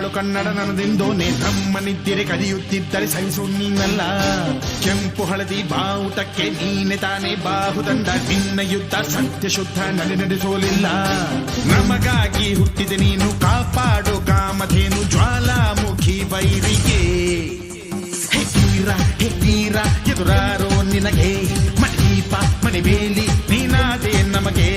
ಬಾಳು ಕನ್ನಡ ನನದೆಂದು ನಮ್ಮ ನಿದ್ದಿರೆ ಕದಿಯುತ್ತಿದ್ದರೆ ಸಹಿಸು ನೀನಲ್ಲ. ಕೆಂಪು ಹಳದಿ ಬಾವುಟಕ್ಕೆ ನೀನೆ ತಾನೇ ಬಾಹುದಂಡ. ನಿನ್ನ ಯುದ್ಧ ಸತ್ಯ ಶುದ್ಧ ನಡೆ ನಡೆಸೋಲಿಲ್ಲ. ನಮಗಾಗಿ ಹುಟ್ಟಿದೆ ನೀನು ಕಾಪಾಡು ಕಾಮಧೇನು ಜ್ವಾಲಾಮುಖಿ ಬೈರಿಗೆ ಹೆಗ್ಗೀರ ಹೆಗ್ಗೀರ ಎದುರಾರೋ ನಿನಗೆ. ಮಣೀಪ ಮಣಿಬೇಲಿ ನೀನಾದೆ ನಮಗೆ.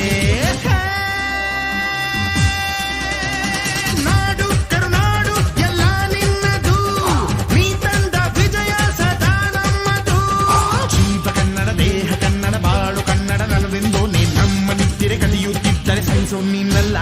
ಕಲಿಯುತ್ತಿದ್ದರೆ ಸಹಿಸು ನೀನಲ್ಲ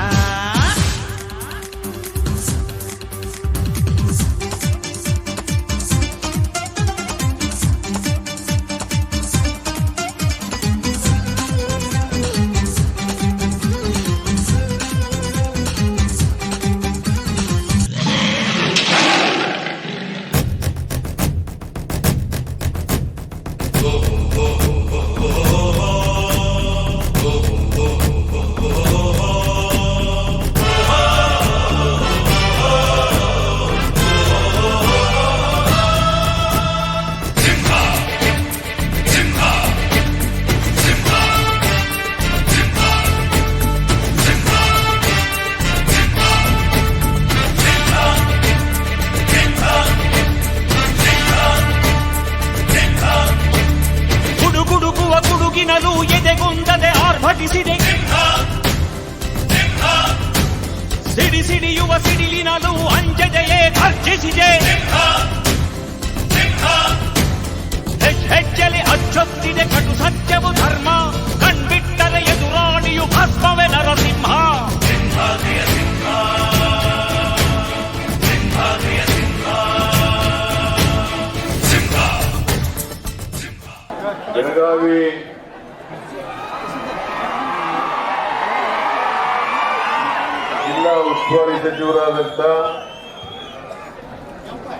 ಉಸ್ತುವಾರಿ ಸಚಿವರಾದಂಥ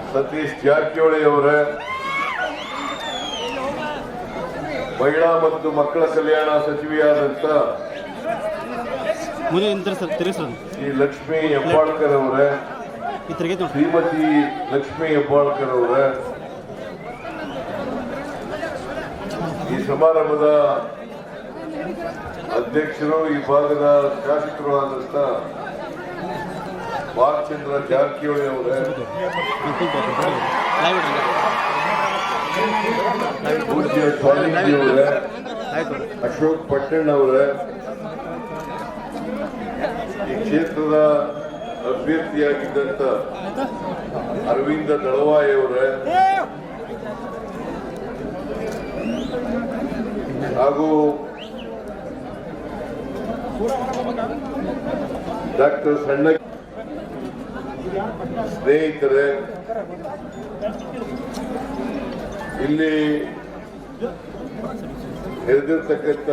ಸತೀಶ್ ಜಾರಕಿಹೊಳಿ ಅವರ ಮಹಿಳಾ ಮತ್ತು ಮಕ್ಕಳ ಕಲ್ಯಾಣ ಸಚಿವೆಯಾದಂಥ ಶ್ರೀ ಲಕ್ಷ್ಮೀ ಹೆಬ್ಬಾಳ್ಕರ್ ಅವರ ಶ್ರೀಮತಿ ಲಕ್ಷ್ಮೀ ಹೆಬ್ಬಾಳ್ಕರ್ ಅವರ ಈ ಸಮಾರಂಭದ ಅಧ್ಯಕ್ಷರು ಈ ಭಾಗದ ಶಾಸಕರು ಆದಂತ ಬಾಲಚಂದ್ರ ಜಾರಕಿಹೊಳಿ ಅವರೇ. ಸ್ವಾಮೀಜಿ ಅವರೇ, ಅಶೋಕ್ ಪಟ್ಟಣ್ ಅವರೇ. ಈ ಕ್ಷೇತ್ರದ ಅಭ್ಯರ್ಥಿಯಾಗಿದ್ದಂಥ ಅರವಿಂದ ದಳವಾಯಿ ಅವರೇ. ಹಾಗೂ ಡಾಕ್ಟರ್ ಸಣ್ಣ ಸ್ನೇಹಿತರೆ ಇಲ್ಲಿ ನೆರೆದಿರ್ತಕ್ಕಂಥ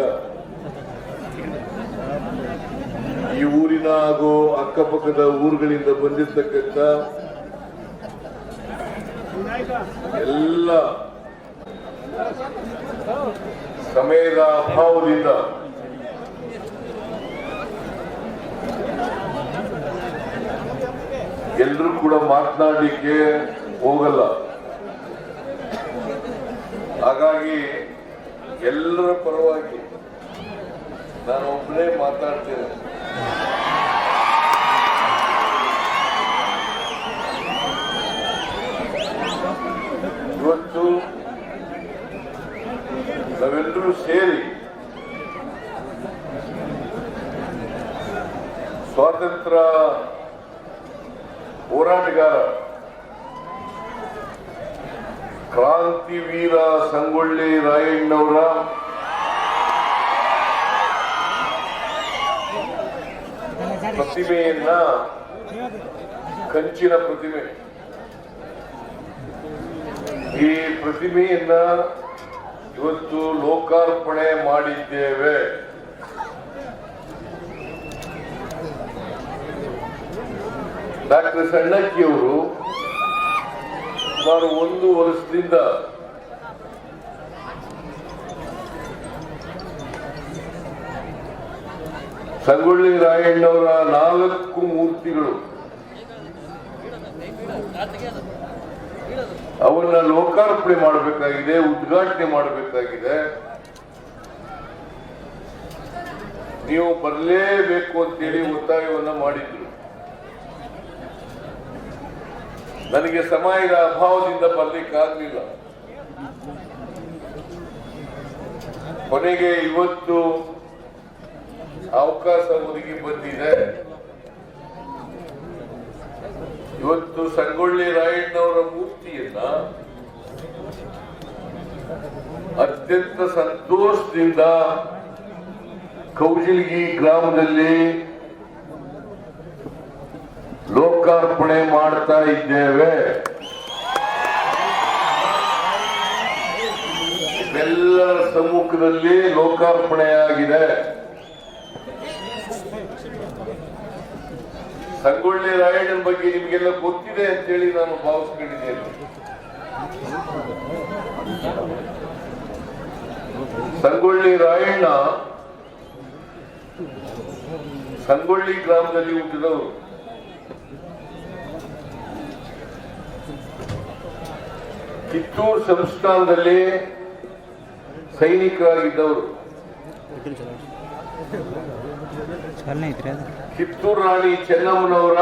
ಈ ಊರಿನ ಹಾಗೂ ಅಕ್ಕಪಕ್ಕದ ಊರುಗಳಿಂದ ಬಂದಿರತಕ್ಕಂಥ ಎಲ್ಲ ಸಮಯದ ಅಭಾವದಿಂದ ಎಲ್ಲರೂ ಕೂಡ ಮಾತನಾಡಲಿಕ್ಕೆ ಹೋಗಲ್ಲ. ಹಾಗಾಗಿ ಎಲ್ಲರ ಪರವಾಗಿ ನಾನು ಒಬ್ಬನೇ ಮಾತಾಡ್ತೇನೆ. ಇವತ್ತು ನಾವೆಲ್ಲರೂ ಸೇರಿ ಸ್ವಾತಂತ್ರ್ಯ ಹೋರಾಟಗಾರ. ಕ್ರಾಂತಿವೀರ ಸಂಗೊಳ್ಳಿ ರಾಯಣ್ಣವರ. ಪ್ರತಿಮೆಯನ್ನ ಕಂಚಿನ ಪ್ರತಿಮೆ. ಈ ಪ್ರತಿಮೆಯನ್ನ ಇವತ್ತು ಲೋಕಾರ್ಪಣೆ ಮಾಡಿದ್ದೇವೆ. ಡಾಕ್ಟರ್ ಸಣ್ಣಕ್ಕಿಯವರು ಸುಮಾರು ಒಂದು ವರ್ಷದಿಂದ ಸಂಗೊಳ್ಳಿ ರಾಯಣ್ಣವರ ನಾಲ್ಕು ಮೂರ್ತಿಗಳು. ಅವನ್ನ ಲೋಕಾರ್ಪಣೆ ಮಾಡಬೇಕಾಗಿದೆ, ಉದ್ಘಾಟನೆ ಮಾಡಬೇಕಾಗಿದೆ. ನೀವು ಬರಲೇಬೇಕು ಅಂತೇಳಿ ಒತ್ತಾಯವನ್ನ ಮಾಡಿದ್ರು ನನಗೆ ಸಮಯದ ಅಭಾವದಿಂದ ಬರ್ಲಿಕ್ಕಾಗ್ಲಿಲ್ಲ ಕೊನೆಗೆ ಇವತ್ತು ಅವಕಾಶ ಒದಗಿ ಬಂದಿದೆ. ಇವತ್ತು ಸಂಗೊಳ್ಳಿ ರಾಯಣ್ಣವರ ಮೂರ್ತಿಯನ್ನ ಅತ್ಯಂತ ಸಂತೋಷದಿಂದ ಕೌಜಿಲ್ಗಿ ಗ್ರಾಮದಲ್ಲಿ ಲೋಕಾರ್ಪಣೆ ಮಾಡ್ತಾ ಇದ್ದೇವೆ. ಎಲ್ಲರ ಸಮ್ಮುಖದಲ್ಲಿ ಲೋಕಾರ್ಪಣೆಯಾಗಿದೆ. ಸಂಗೊಳ್ಳಿ ರಾಯಣ್ಣನ ಬಗ್ಗೆ ನಿಮಗೆಲ್ಲ ಗೊತ್ತಿದೆ ಅಂತೇಳಿ ನಾನು ಭಾವಿಸ್ಕೊಂಡಿದ್ದೇನೆ. ಸಂಗೊಳ್ಳಿ ರಾಯಣ್ಣ ಸಂಗೊಳ್ಳಿ ಗ್ರಾಮದಲ್ಲಿ ಹುಟ್ಟಿದವರು. ಕಿತ್ತೂರು ಸಂಸ್ಥಾನದಲ್ಲಿ ಸೈನಿಕರಾಗಿದ್ದವರು. ಕಿತ್ತೂರು ರಾಣಿ ಚೆನ್ನಮ್ಮನವರ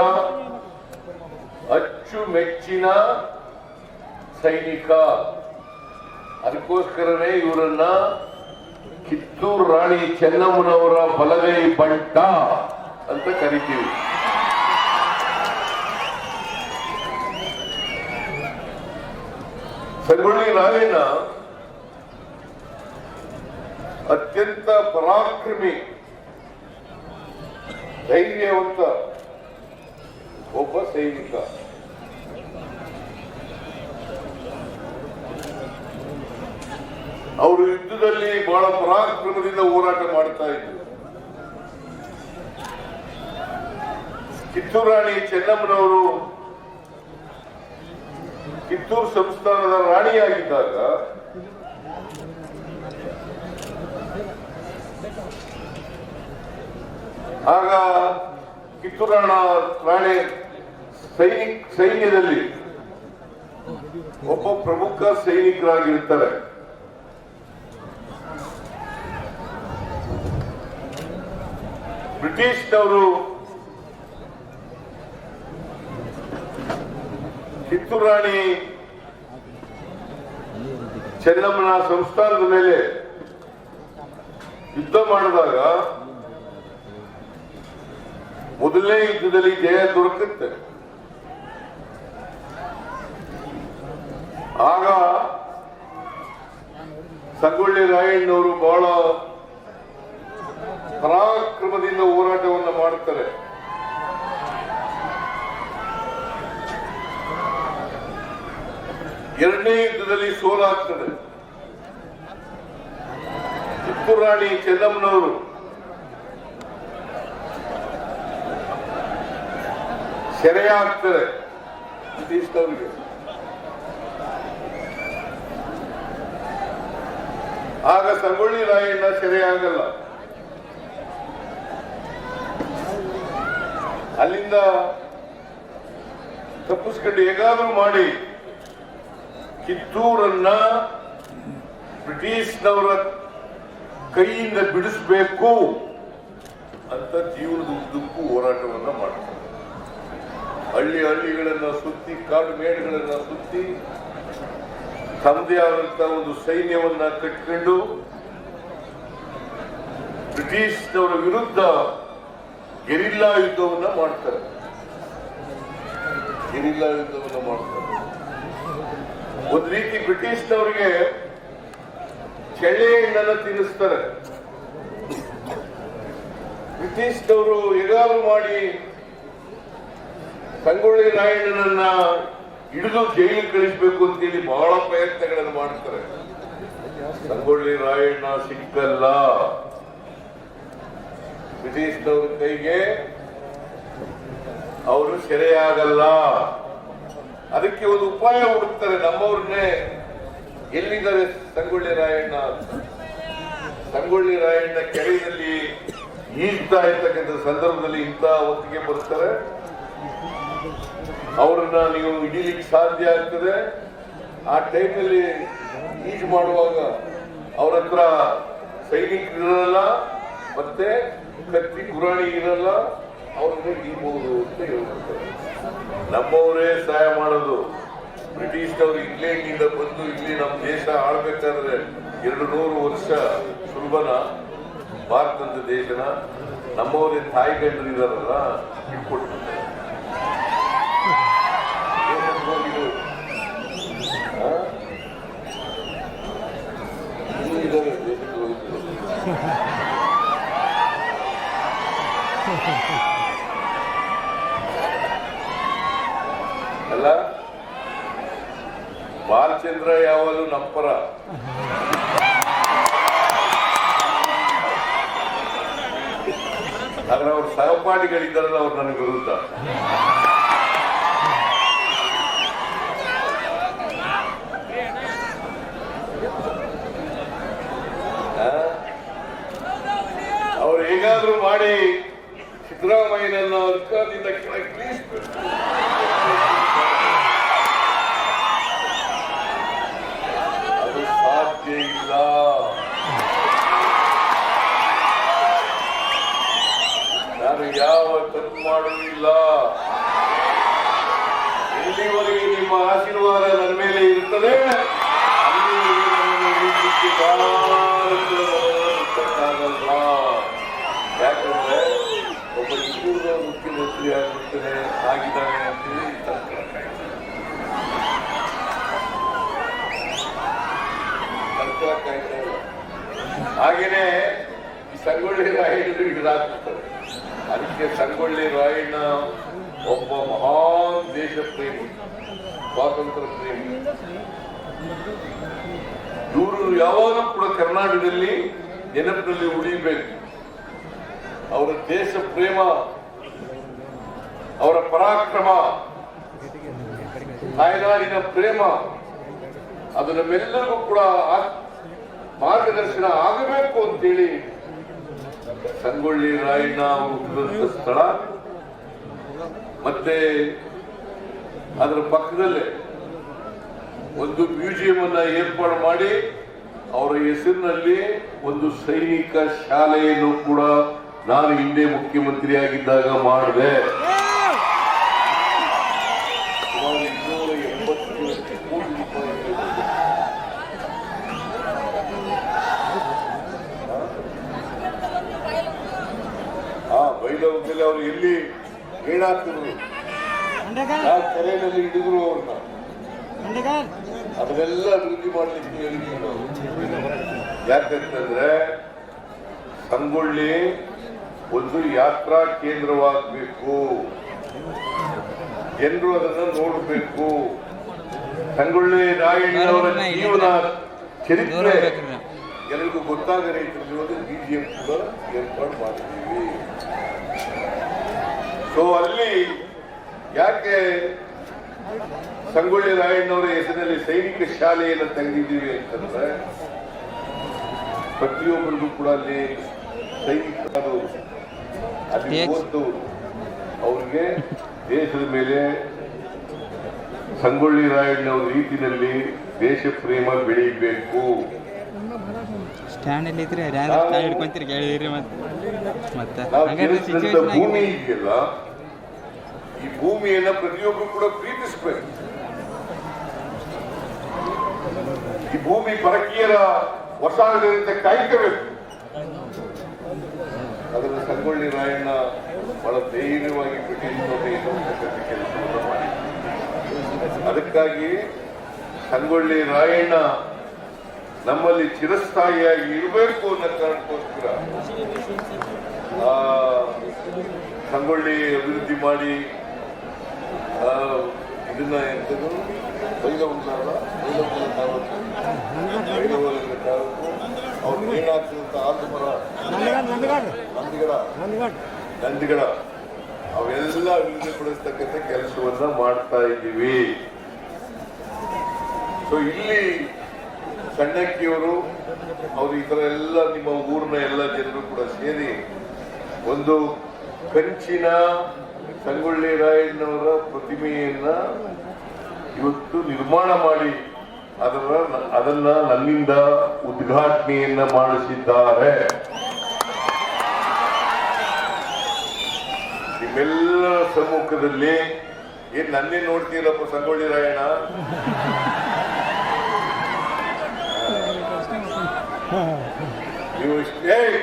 ಅಚ್ಚುಮೆಚ್ಚಿನ ಸೈನಿಕ. ಅದಕ್ಕೋಸ್ಕರನೇ ಇವರನ್ನ ಕಿತ್ತೂರು ರಾಣಿ ಚೆನ್ನಮ್ಮನವರ ಬಲಗೈ ಬಂಟ ಅಂತ ಕರಿತೀವಿ. ಸಂಗೊಳ್ಳಿ ರಾಯಣ್ಣ ಅತ್ಯಂತ ಪರಾಕ್ರಮಿ, ಧೈರ್ಯವಂತ ಒಬ್ಬ ಸೈನಿಕ. ಅವರು ಯುದ್ಧದಲ್ಲಿ ಬಹಳ ಪರಾಕ್ರಮದಿಂದ ಹೋರಾಟ ಮಾಡ್ತಾ ಇದ್ರು. ಕಿತ್ತೂರಾಣಿ ಚೆನ್ನಮ್ಮನವರು ಕಿತ್ತೂರು ಸಂಸ್ಥಾನದ ರಾಣಿಯಾಗಿದ್ದಾಗ ಆಗ ಕಿತ್ತೂರಾಣ ರಾಣಿ ಸೈನಿಕ್ ಸೈನ್ಯದಲ್ಲಿ ಒಬ್ಬ ಪ್ರಮುಖ ಸೈನಿಕರಾಗಿರ್ತಾರೆ. ಬ್ರಿಟಿಷ್ನವರು ಕಿತ್ತೂರು ರಾಣಿ ಚೆನ್ನಮ್ಮನ ಸಂಸ್ಥಾನದ ಮೇಲೆ ಯುದ್ಧ ಮಾಡಿದಾಗ ಮೊದಲನೇ ಯುದ್ಧದಲ್ಲಿ ಜಯ ದೊರಕುತ್ತೆ. ಆಗ ಸಂಗೊಳ್ಳಿ ರಾಯಣ್ಣವರು ಬಹಳ ಪರಾಕ್ರಮದಿಂದ ಹೋರಾಟವನ್ನು ಮಾಡುತ್ತಾರೆ ಎರಡನೇ ಯುದ್ಧದಲ್ಲಿ ಸೋಲಾಗ್ತದೆ. ಕಿತ್ತೂರು ರಾಣಿ ಚೆನ್ನಮ್ಮನವರು. ಸೆರೆಯಾಗ್ತಾರೆ. ಬ್ರಿಟಿಷ್ನವರಿಗೆ. ಆಗ ಸಂಗೊಳ್ಳಿ ರಾಯಣ್ಣ ಸೆರೆಯಾಗಲ್ಲ. ಅಲ್ಲಿಂದ ತಪ್ಪಿಸ್ಕೊಂಡು ಹೇಗಾದ್ರೂ ಮಾಡಿ ಕಿತ್ತೂರನ್ನ ಬ್ರಿಟಿಷ್ನವರ ಕೈಯಿಂದ ಬಿಡಿಸಬೇಕು ಅಂತ ಜೀವನದ ಉದ್ದಕ್ಕೂ ಹೋರಾಟವನ್ನ ಮಾಡ್ತಾರೆ. ಹಳ್ಳಿ ಹಳ್ಳಿಗಳನ್ನ ಸುತ್ತಿ, ಕಾಡು ಮೇಡುಗಳನ್ನ ಸುತ್ತಿ, ತಮ್ಮದೇ ಆದಂತ ಒಂದು ಸೈನ್ಯವನ್ನ ಕಟ್ಟಿಕೊಂಡು ಬ್ರಿಟಿಷ್ನವರ ವಿರುದ್ಧ ಗೆರಿಲ್ಲಾ ಯುದ್ಧವನ್ನ ಮಾಡ್ತಾರೆ. ಗೆರಿಲ್ಲಾ ಯುದ್ಧವನ್ನ ಮಾಡ್ತಾರೆ. ಒಂದು ರೀತಿ ಬ್ರಿಟಿಷ್ನವರಿಗೆ ಚಳ್ಳೆ ಹಣ್ಣನ್ನು ತಿನ್ನಿಸ್ತಾರೆ. ಬ್ರಿಟಿಷ್ನವರು ಎಗಾರು ಮಾಡಿ ಸಂಗೊಳ್ಳಿ ರಾಯಣ್ಣನನ್ನ ಹಿಡಿದು ಜೈಲಿಗೆ ಕಳಿಸ್ಬೇಕು ಅಂತೇಳಿ ಬಹಳ ಪ್ರಯತ್ನಗಳನ್ನು ಮಾಡ್ತಾರೆ. ಸಂಗೊಳ್ಳಿ ರಾಯಣ್ಣ ಸಿಕ್ಕಲ್ಲ. ಬ್ರಿಟಿಷ್ನವ್ರ ಕೈಗೆ ಅವರು ಸೆರೆಯಾಗಲ್ಲ. ಅದಕ್ಕೆ ಒಂದು ಉಪಾಯ ಹುಡುಕ್ತಾರೆ ನಮ್ಮವ್ರನ್ನೇ, ಎಲ್ಲಿದ್ದಾರೆ ಸಂಗೊಳ್ಳಿ ರಾಯಣ್ಣ? ಸಂಗೊಳ್ಳಿ ರಾಯಣ್ಣ ಕೆರೆಯಲ್ಲಿ ಈಜ್ತಾ ಇರ್ತಕ್ಕಂಥ ಸಂದರ್ಭದಲ್ಲಿ ಇಂಥ ಹೊತ್ತಿಗೆ ಬರ್ತಾರೆ. ಅವರನ್ನ ನೀವು ಹಿಡೀಲಿಕ್ಕೆ ಸಾಧ್ಯ ಆಗ್ತದೆ. ಆ ಟೈಮಲ್ಲಿ ಈಜು ಮಾಡುವಾಗ ಅವ್ರ ಹತ್ರ ಸೈನಿಕರು ಇರಲ್ಲ, ಮತ್ತೆ ಕತ್ತಿ ಗುರಾಣಿ ಇರಲ್ಲ, ಅವ್ರನ್ನ ಹಿಡಿಬಹುದು ಅಂತ ಹೇಳ್ತಾರೆ. ನಮ್ಮವರೇ ಸಹಾಯ ಮಾಡೋದು. ಬ್ರಿಟಿಷ್ನವರು ಇಂಗ್ಲೆಂಡ್ನಿಂದ ಬಂದು ಇಲ್ಲಿ ನಮ್ಮ ದೇಶ ಆಳ್ಬೇಕಾದ್ರೆ ಎರಡು ನೂರು ವರ್ಷ ಸುಲಭನ. ಭಾರತದ ದೇಶನ. ನಮ್ಮವರೇ ತಾಯಿ ಗಂಡರು ಇದಾರಲ್ಲ ಇಟ್ಕೊಟ್ಬಿಡ್ತಾರೆ ಏನಕ್ಕೆ ಹೋಗಿದ್ರು? ಆ? ಇನ್ನೂ ಇದಾರೆ ದೇಶಕ್ಕೆ ಹೋಗಿದ್ರು. ಅಲ್ಲ ಬಾಲಚಂದ್ರ ಯಾವಾಗಲೂ ನಮ್ಮಪರ ಆದ್ರೆ ಅವ್ರ ಸಹಪಾಠಿಗಳಿದ್ದಾರಲ್ಲ ಅವ್ರು ನನಗೆ ವಿರುದ್ಧ? ಅವ್ರು ಹೇಗಾದ್ರೂ ಮಾಡಿ ಸಿದ್ದರಾಮಯ್ಯನನ್ನ ಅಧಿಕಾರದಿಂದ ಕೆಳಗೆ ಮಾಡುವುದಿಲ್ಲ ಇಲ್ಲಿವರೆಗೆ ನಿಮ್ಮ ಆಶೀರ್ವಾದ ನನ್ನ ಮೇಲೆ ಇರುತ್ತದೆ. ಯಾಕಂದ್ರೆ ಒಬ್ಬ ಹಿಂದೂರ ಮುಖ್ಯಮಂತ್ರಿ ಆಗಿರ್ತಾನೆ ಆಗಿದ್ದಾನೆ ಅಂತ ಹೇಳಿ. ಹಾಗೇನೆ ಸಂಗೊಳ್ಳಿ ರಾಯಣ್ಣ ಇದಾಗ್ತಾರೆ ಅದಕ್ಕೆ ಸಂಗೊಳ್ಳಿ ರಾಯಣ್ಣ ಒಬ್ಬ ಮಹಾನ್ ದೇಶ ಪ್ರೇಮಿ ಸ್ವಾತಂತ್ರ್ಯ ಪ್ರೇಮಿ ಇವರು ಯಾವಾಗ ಕೂಡ ಕರ್ನಾಟಕದಲ್ಲಿ ನೆನಪಿನಲ್ಲಿ ಉಳಿಯಬೇಕು ಅವರ ದೇಶ ಪ್ರೇಮ, ಅವರ ಪರಾಕ್ರಮ ತಾಯ್ನಾಡಿನ ಪ್ರೇಮ, ಅದು ನಮ್ಮೆಲ್ಲರಿಗೂ ಕೂಡ ಮಾರ್ಗದರ್ಶನ ಆಗಬೇಕು ಅಂತೇಳಿ ಸಂಗೊಳ್ಳಿ ರಾಯಣ್ಣ ಅವರು ಸ್ಥಳ. ಮತ್ತೆ ಅದರ ಪಕ್ಕದಲ್ಲೇ ಒಂದು ಮ್ಯೂಸಿಯಂ ಅನ್ನ ಏರ್ಪಾಡು ಮಾಡಿ ಅವರ ಹೆಸರಿನಲ್ಲಿ ಒಂದು ಸೈನಿಕ ಶಾಲೆಯನ್ನು ಕೂಡ ನಾನು ಹಿಂದೆ ಮುಖ್ಯಮಂತ್ರಿಯಾಗಿದ್ದಾಗ ಮಾಡಿದೆ ಸುಮಾರು ಇನ್ನೂರ ಎಂಬತ್ತು ಕೋಟಿ ರೂಪಾಯಿ ಆ ಬೈಲವದಲ್ಲಿ ಅವರು ಎಲ್ಲಿ ಏನಾಗ್ತಿದ್ರು ತಲೆಯಲ್ಲಿ ಹಿಡಿದ್ರು ಅವ್ರನ್ನ ಅದನ್ನೆಲ್ಲ ಅಭಿವೃದ್ಧಿ ಮಾಡಲಿಕ್ಕೆ ಹೇಳಿದ್ವಿ ನಾವು ಯಾಕಂತಂದ್ರೆ ಸಂಗೊಳ್ಳಿ ಒಂದು ಯಾತ್ರಾ ಕೇಂದ್ರವಾಗಬೇಕು. ಜನರು ಅದನ್ನು ನೋಡಬೇಕು. ಸಂಗೊಳ್ಳಿ ರಾಯಣ್ಣವರ ಜೀವನ ಚರಿತ್ರೆ. ಎಲ್ರಿಗೂ ಗೊತ್ತಾಗ ರೈತರು ಬಿಜಿಎಂ ಕೂಡ ಏರ್ಪಾಡು ಮಾಡಿದ್ದೀವಿ. ಸೊ ಅಲ್ಲಿ ಯಾಕೆ ಸಂಗೊಳ್ಳಿ ರಾಯಣ್ಣವರ ಹೆಸರಿನಲ್ಲಿ ಸೈನಿಕ ಶಾಲೆಯನ್ನು ತೆಗೆದಿದ್ದೀವಿ ಅಂತಂದ್ರೆ ಪ್ರತಿಯೊಬ್ಬರಿಗೂ ಕೂಡ ಅಲ್ಲಿ ಸೈನಿಕರು ಅಲ್ಲಿ ಓದ್ದು ಓದ್ದವರು ಅವ್ರಿಗೆ ದೇಶದ ಮೇಲೆ ಸಂಗೊಳ್ಳಿ ರಾಯಣ್ಣವರ ರೀತಿಯಲ್ಲಿ ದೇಶ ಪ್ರೇಮ ಬೆಳೀಬೇಕು ಭೂಮಿ ಇದೆಯಲ್ಲ ಈ ಭೂಮಿಯನ್ನ ಪ್ರತಿಯೊಬ್ಬರು ಕೂಡ ಪ್ರೀತಿಸಬೇಕು. ಈ ಭೂಮಿ ಪರಕೀಯರ ವಸಾಹದಿಂದ ಕಾಯ್ಕೋಬೇಕು. ಅದನ್ನು ಸಂಗೊಳ್ಳಿ ರಾಯಣ್ಣ ಬಹಳ ಧೈರ್ಯವಾಗಿ ಕೆಲಸವನ್ನು ಮಾಡಿ. ಅದಕ್ಕಾಗಿ ಸಂಗೊಳ್ಳಿ ರಾಯಣ್ಣ ನಮ್ಮಲ್ಲಿ ಚಿರಸ್ಥಾಯಿಯಾಗಿ ಇರಬೇಕು ಅನ್ನೋ ಕಾರಣಕ್ಕೋಸ್ಕರ ಸಂಗೊಳ್ಳಿ ಅಭಿವೃದ್ಧಿ ಮಾಡಿ ಇದನ್ನ ಎಂತದು? ಬೈಲವಂತಾರಲ್ಲ ಬೈಲವಂತನ ತಾಲೂಕು ಬೈಲವಲದ ತಾಲೂಕು ಅವ್ರು ಏನಾಗ್ತದಂತ ಆಲ್ದು ಮರ. ನಂದಿಗಡ ನಂದಿಗಡ. ಅವೆಲ್ಲ ಅಭಿವೃದ್ಧಿಪಡಿಸ್ತಕ್ಕಂಥ ಕೆಲಸವನ್ನ ಮಾಡ್ತಾ ಇದ್ದೀವಿ. ಸೊ ಇಲ್ಲಿ ಸಣ್ಣಕ್ಕಿಯವರು, ಅವರು ಈ ತರ ಎಲ್ಲ ನಿಮ್ಮ ಊರಿನ ಎಲ್ಲ ಜನರು ಕೂಡ ಸೇರಿ ಒಂದು ಕಂಚಿನ ಸಂಗೊಳ್ಳಿ ರಾಯಣ್ಣವರ ಪ್ರತಿಮೆಯನ್ನ ಇವತ್ತು ನಿರ್ಮಾಣ ಮಾಡಿ ಅದರ ಅದನ್ನ ನನ್ನಿಂದ ಉದ್ಘಾಟನೆಯನ್ನ ಮಾಡಿಸಿದ್ದಾರೆ. ನಿಮ್ಮೆಲ್ಲರ ಸಮ್ಮುಖದಲ್ಲಿ ಏನ್ ನನ್ನೇ ನೋಡ್ತೀರಪ್ಪ ಸಂಗೊಳ್ಳಿ ರಾಯಣ್ಣ? ನೀವು ಇಷ್ಟೇ ಏಯ್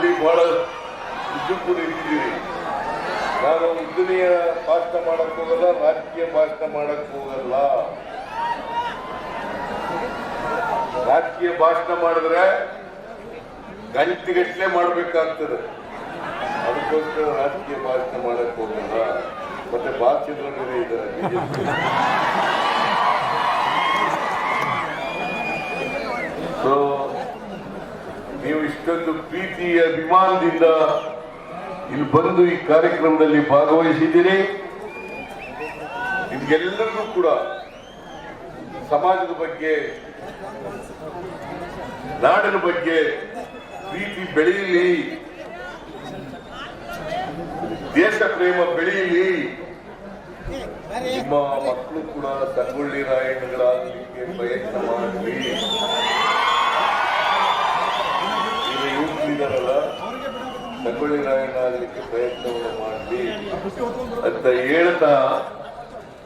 ಅಲ್ಲಿ ಬಹಳ ಉದ್ದುಕೂಡಿ ಇದ್ದೀರಿ ನಾನು ಉದ್ದನೆಯ ಭಾಷಣ ಮಾಡಕ್ ಹೋಗಲ್ಲ, ರಾಜಕೀಯ ಭಾಷಣ ಮಾಡಕ್ ಹೋಗಲ್ಲ. ರಾಜಕೀಯ ಭಾಷಣ ಮಾಡಿದ್ರೆ ಗಂಟೆಗಟ್ಟಲೆ ಮಾಡಬೇಕಾಗ್ತದೆ. ಅದಕ್ಕೋಸ್ಕರ ರಾಜಕೀಯ ಭಾಷಣ ಮಾಡಕ್ ಹೋಗಲ್ಲ. ಮತ್ತೆ ಬೇರೆ ಇದ್ದಾರೆ ಸೊ ನೀವು ಇಷ್ಟೊಂದು ಪ್ರೀತಿ ಅಭಿಮಾನದಿಂದ ಇಲ್ಲಿ ಬಂದು ಈ ಕಾರ್ಯಕ್ರಮದಲ್ಲಿ ಭಾಗವಹಿಸಿದ್ದೀರಿ. ನಿಮ್ಗೆಲ್ಲರಿಗೂ ಕೂಡ ಸಮಾಜದ ಬಗ್ಗೆ, ನಾಡಿನ ಬಗ್ಗೆ ಪ್ರೀತಿ ಬೆಳೆಯಲಿ, ದೇಶ ಪ್ರೇಮ ಬೆಳೆಯಲಿ, ನಿಮ್ಮ ಮಕ್ಕಳು ಕೂಡ ಸಂಗೊಳ್ಳಿ ರಾಯಣ್ಣಗಳಾಗಲಿಕ್ಕೆ ಪ್ರಯತ್ನ ಮಾಡಲಿ. ಸಂಗೊಳ್ಳಿ ರಾಯಣ್ಣ ಆಗಲಿಕ್ಕೆ ಪ್ರಯತ್ನವನ್ನು ಮಾಡಲಿ ಅಂತ ಹೇಳ್ತಾ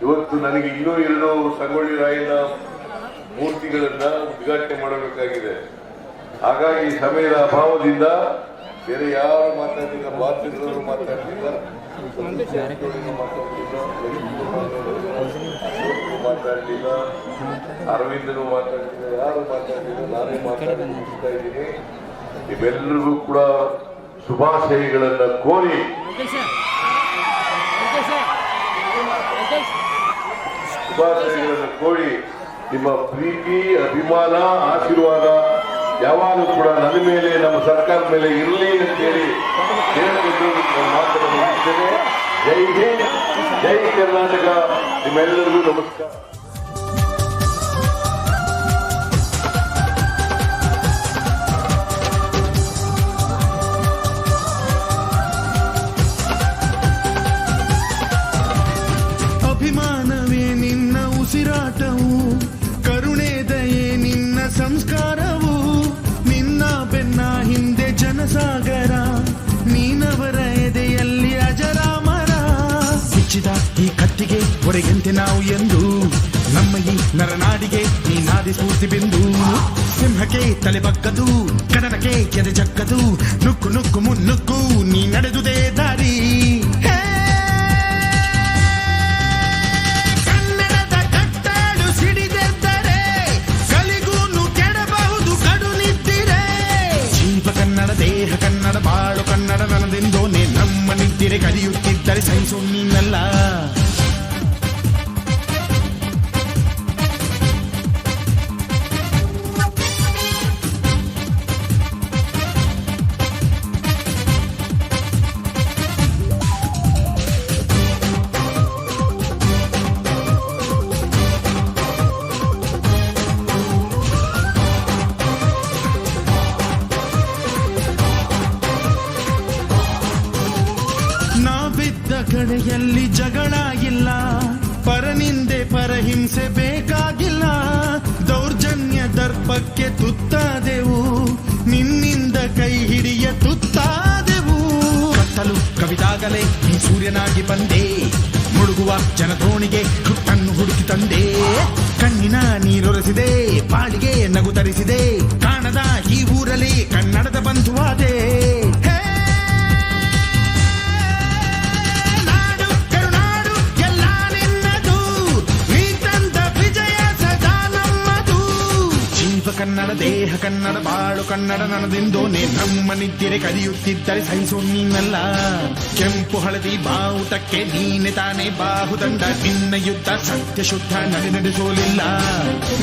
ಇವತ್ತು ನನಗೆ ಇನ್ನೂ ಎರಡು ಸಂಗೊಳ್ಳಿ ರಾಯನ ಮೂರ್ತಿಗಳನ್ನ ಉದ್ಘಾಟನೆ ಮಾಡಬೇಕಾಗಿದೆ. ಹಾಗಾಗಿ ಸಮಯದ ಅಭಾವದಿಂದ ಬೇರೆ ಯಾರು ಮಾತಾಡಲಿಲ್ಲ ಬಾತ್ರೂಮ್ ಮಾತಾಡ್ತಿಲ್ಲ. ಮಾತಾಡಲಿಲ್ಲ. ಅರವಿಂದನು ಮಾತಾಡಲಿಲ್ಲ ಯಾರು ಮಾತಾಡಲಿಲ್ಲ. ನಾನೇ ಮಾತಾಡ್ತಾ ಇದ್ದೀನಿ. ಇವೆಲ್ಲರಿಗೂ ಕೂಡ ಶುಭಾಶಯಗಳನ್ನ ಕೋರಿ ಶುಭಾಶಯಗಳನ್ನು ಕೋರಿ ನಿಮ್ಮ ಪ್ರೀತಿ ಅಭಿಮಾನ ಆಶೀರ್ವಾದ ಯಾವಾಗಲೂ ಕೂಡ ನನ್ನ ಮೇಲೆ ನಮ್ಮ ಸರ್ಕಾರದ ಮೇಲೆ ಇರಲಿ ಅಂತೇಳಿ ಹೇಳಿ ಮಾತನ್ನು ಮುಗಿಸ್ತೇನೆ. ಜೈ ಹಿಂದ್ ಜೈ ಕರ್ನಾಟಕ. ನಿಮ್ಮೆಲ್ಲರಿಗೂ ನಮಸ್ಕಾರ. ಈ ಹೊರಗಂತೆ ನಾವು ಎಂದು. ನಮ್ಮ ಈ ನರನಾಡಿಗೆ ನೀನಾದಿ ಸ್ಫೂರ್ತಿ ಬಿಂದು. ಸಿಂಹಕ್ಕೆ ತಲೆ ಬಗ್ಗದು ಕನಕಕ್ಕೆ ಕೆರೆ ಜಕ್ಕದು ನುಕ್ಕು ನುಕ್ಕು ಮುನ್ನುಕ್ಕು ನೀ ನಡೆದುದೇ ದಾರಿ. ದೇಹ ಕನ್ನಡ, ಬಾಳು ಕನ್ನಡ ನನದೆಂದೋನೆ ನಮ್ಮ ನಿದ್ದಿರೆ ಕಲಿಯುತ್ತಿದ್ದರೆ ಸಹಿಸು ನೀನಲ್ಲ ಬೇಕಾಗಿಲ್ಲ. ದೌರ್ಜನ್ಯ ದರ್ಪಕ್ಕೆ ತುತ್ತಾದೆವು. ನಿನ್ನಿಂದ ಕೈ ಹಿಡಿಯ ತುತ್ತಾದೆವು. ಕತ್ತಲು ಕವಿದಾಗಲೇ ಈ ಸೂರ್ಯನಾಗಿ ಬಂದೆ. ಮುಳುಗುವ ಜನದೋಣಿಗೆ ಹುಟ್ಟನ್ನು ಹುಡುಕಿ ತಂದೆ. ಕಣ್ಣಿನ ನೀರೊರೆಸಿದೆ ಪಾಳಿಗೆ ನಗು ತರಿಸಿದೆ. ಕಾಣದ ಈ ಊರಲ್ಲಿ ಕನ್ನಡದ ಬಂಧುವಾದೆ. ಕನ್ನಡ, ದೇಹ ಕನ್ನಡ, ಬಾಳು ಕನ್ನಡ ನನದಿಂದೋನೆ ನಮ್ಮ ನಿದ್ದಿರೆ ಕದಿಯುತ್ತಿದ್ದರೆ ಸಹಿಸು ನೀನಲ್ಲ. ಕೆಂಪು ಹಳದಿ ಬಾವುಟಕ್ಕೆ ನೀನೆ ತಾನೇ ಬಾಹುದಂಡ. ನಿನ್ನ ಯುದ್ಧ ಸತ್ಯ ಶುದ್ಧ ನಡೆ ನಡೆಸೋಲಿಲ್ಲ.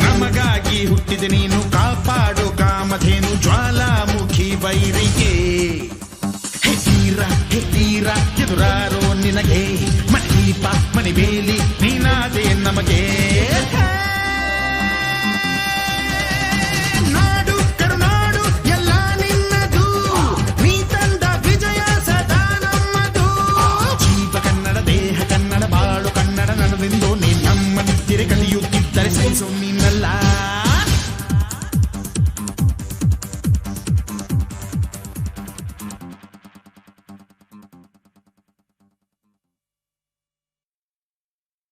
ನಮಗಾಗಿ ಹುಟ್ಟಿದೆ ನೀನು, ಕಾಪಾಡು ಕಾಮಧೇನು ಜ್ವಾಲಾಮುಖಿ ವೈರಿಗೆ ಹೇ ತೀರ ಹೇ ತೀರ, ಎದುರಾರೋ ನಿನಗೆ. ಬೇಲಿ ನೀನಾದೆ ನಮಗೆ.